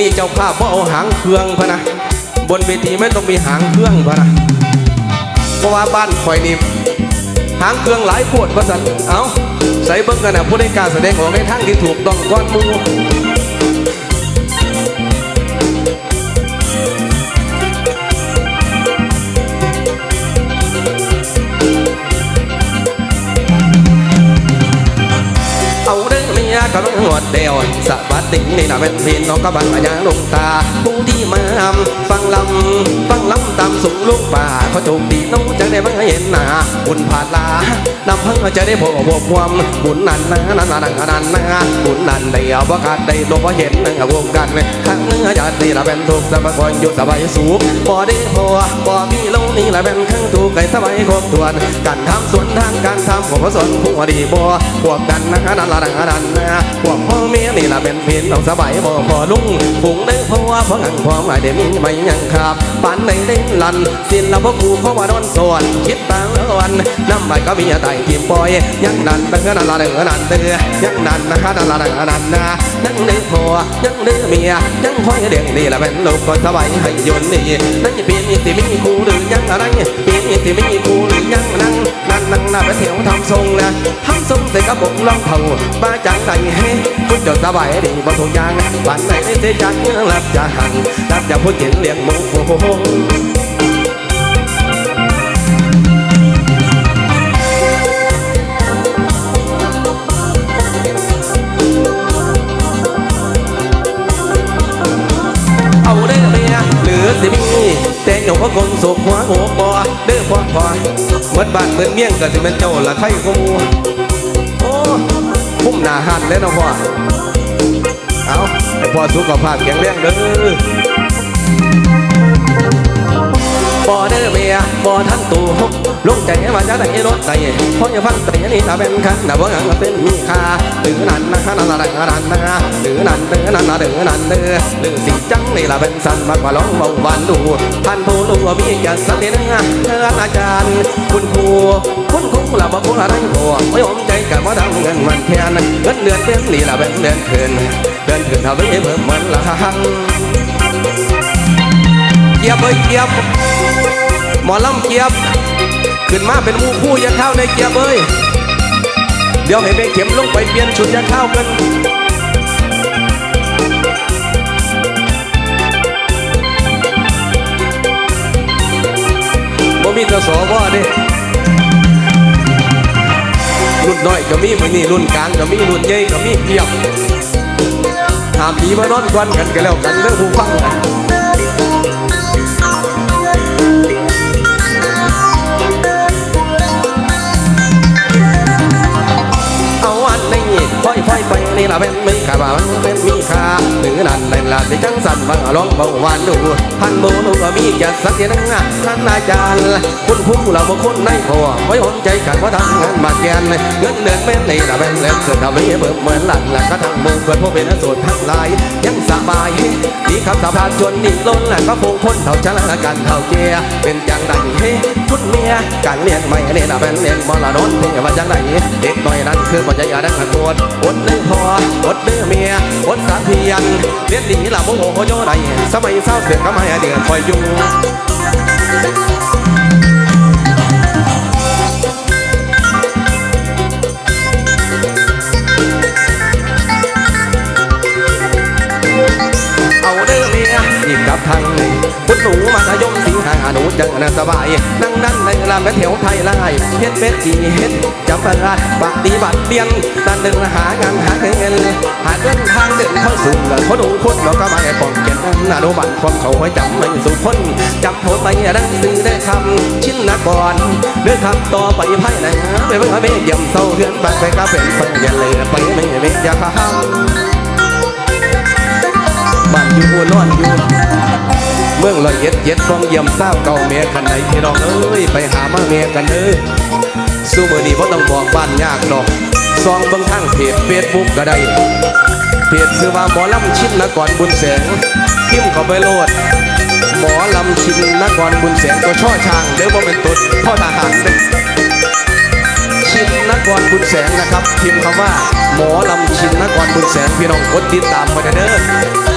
นี้เจ้าภาพว่าเอาหางเครื่องพะนะ บนเวทีไม่ต้องมีหางเครื่องพะนะ เพราะว่าบ้านคอยนี่หางเครื่องหลายขวดพะสัน เอาใส่เบิ้งกันนะผู้ได้การแสดงออกในทางที่ถูกต้องก้อนหมู ลังหวดเดียวสะบัดดิ่งนี่นะเป็นพียนน้องก็บังอาญาลงตาผู้ที่มาฟังลำฟังลำตามสูงลูกป่าเขาโชคดีน้องจะได้มาเห็นหน้าบุญผ่านลานำเพิ่งจะได้พบความบุญนันนะนันนันนันนะบุญนันได้เอาประกาศได้ตัวพอเห็นวงกันครั้งนึงอาจารย์นี่ละเป็นทุกสบายคนอยู่สบายสูงบ่ได้พอบ่มีลงนี่ละเป็นครั้งทุกข์ไก่สบายครบถ้วนการทำสวนทางการทำของพระสนผู้ดีบ่พวกกันนะนันละนันนันนะพวกพ่อเมียนี่ละเป็นเพียนต้องสบายบ่พอลุงฝูงเด้อเพราะว่าพ่อหังพ่อไม่ได้มีไม่ยังครับปานในเล่นลันสิ้นละพ่อกูเขาะว่านอนสวนคิดตางวันน้ำใบก็มีไต่ทีมปอย ยังนันเด้อนันละเด้อนันเด้อยังนันนะคะนันละเด้อนันนะยังเด้พ่อยังเด้อเมียยังคอยเด็กนี่ละเป็นลูกก็สบายให้ยนนี่นั่นเปลี่ยนสิมีคู่หรือยังอะไรเปลี่ยนสิมีคู่หรือยังนั่ง นั่งนั่งน่ะไปเที่ยวทำทรงนะทำทรงใส่กระบอกรองเท้าม จ้าก็คงสุขหัวหัวปอเด้อพ่อพ่อเมื่อบ้านเมื่อเมี่ยงก็สิเป็นเจ้าละไข่กูโอ้พุ่มหนาหันเลยเนะพ่อเอาให้พ่อสุขภาพแข็งแรงเด้อ บ่เด้อเมียบ่ทันตู่ลงใจว่าจะได้รถใส่เพราะอย่าฟังแต่นี่ถ้าเป็นคันแต่ว่างันเป็นมีค่าหรือนั่นนะนั่นนั่นนั่นนะหรือนั่นเด้อนั่นนะเด้อนั่นเด้อหรือสิจังนี่ละเป็นสันมากกว่าร้องเบาหวานดูท่านผู้รู้ว่ามีอย่าสันเดนะเงินอาจารย์ คุณครูคุณครูละบ่คุณอะไรพอไม่ยอมใจกับว่าดังเงินมันแค่นั้นเงินเดือนเป็นนี่ละเป็นเดือนคืนเดือนคืนทำให้เพิ่มเหมือนละหังเกียบเอ้ยเกียบ หมอลำเกียบ ขึ้นมาเป็นมูคู่ยาข้าวในเกียบเอ้ยเดี๋ยวให้แม่เข็มลงไปเปลี่ยนชุดยาข้าวกันบ่มีกระสอบว่าเด้รุ่นน้อยก็มีมือนี่รุ่นกลางก็มีรุ่นใหญ่ก็มีเพียบหามผีมานอนกวนกันก็แล้วกันเรื่องผู้ฟังเอ นี่ละเป็นมีค่ามันเป็นมีค่าหรือนั่นในละที่จังสันบางลองเบาหวานดูพันโบนูกมีแก่สักทีนึงท่านอาจารย์คุณผู้เราบางคนในพอไว้หนใจกันว่าทำงานมาแกนเงินเดือนเป็นนี่ละเป็นเล่นเกิดทำให้เบิ่มเหมือนหลังและก็ทั้งมงเกิดพวกเป็นสูตรทั้งหลายยังสบายดีครับสภาพชวนนี่ล้นและก็คงพ้นเท่าชนะกันเท่าเกียเป็นจังได ยการเรียนไม่เรียนเป็นเรียนมรดกที่ว่าจากไดเด็กน้อยนั้นคือปัญญาดังขันโกดอดเนื้อพออดเนื้อเมียอดสาเพียนเรียนดีละโมโหโยไรสมัยเศร้าเสือกก็มาเดือดคอยอยู่ นูมัธยมสิงหาหนูจังน่ะสบายนั่งนั่นในลานแถวไทยไล่เฮ็ดเป็ดจีเฮ็ดจับประหลาปฏิบัติเปลี่ยนตันหนึ่งหางานหาเงินหาเดินทางเดินเข้าสู่ละคนหนูคนเราก็มาไอ้ปองเก็นนาโนบัตความเขาไว้จำไม่สุพ้นจำโหดไปดังสื่อได้คำชิ้นนักก่อนเรื่องคำต่อไปภายในไปเบิ่งเมฆยำเศร้าเฮือนบัดไปก็เป็นฟังอย่าเลยไปไม่เมฆอย่าข้ามบ้านอยู่นอนอยู่ เมืองลอยเอ็ดเย็ดฟองเยี่ยมเศร้าเก่าเมียกันไหนพี่น้องเอ้ยไปหามาเมียกันเด้อสู้มือนี้พ่ต้องบอกบ้านยากดอกซองเบิ่งทางเพจเฟซบุ๊กก็ได้เพจชื่อว่าหมอลำชินนกรบุญแสงพิมพ์เข้าไปโหลดหมอลำชินนกรบุญแสงตัวช่อช้างเด้อบ่เป็นตุดพ่อทหารเด้อชินนกรบุญแสงนะครับพิมพ์คำว่า หมอลำชินนกรบุญแสงพี่น้องกดติดตามไปเด้อ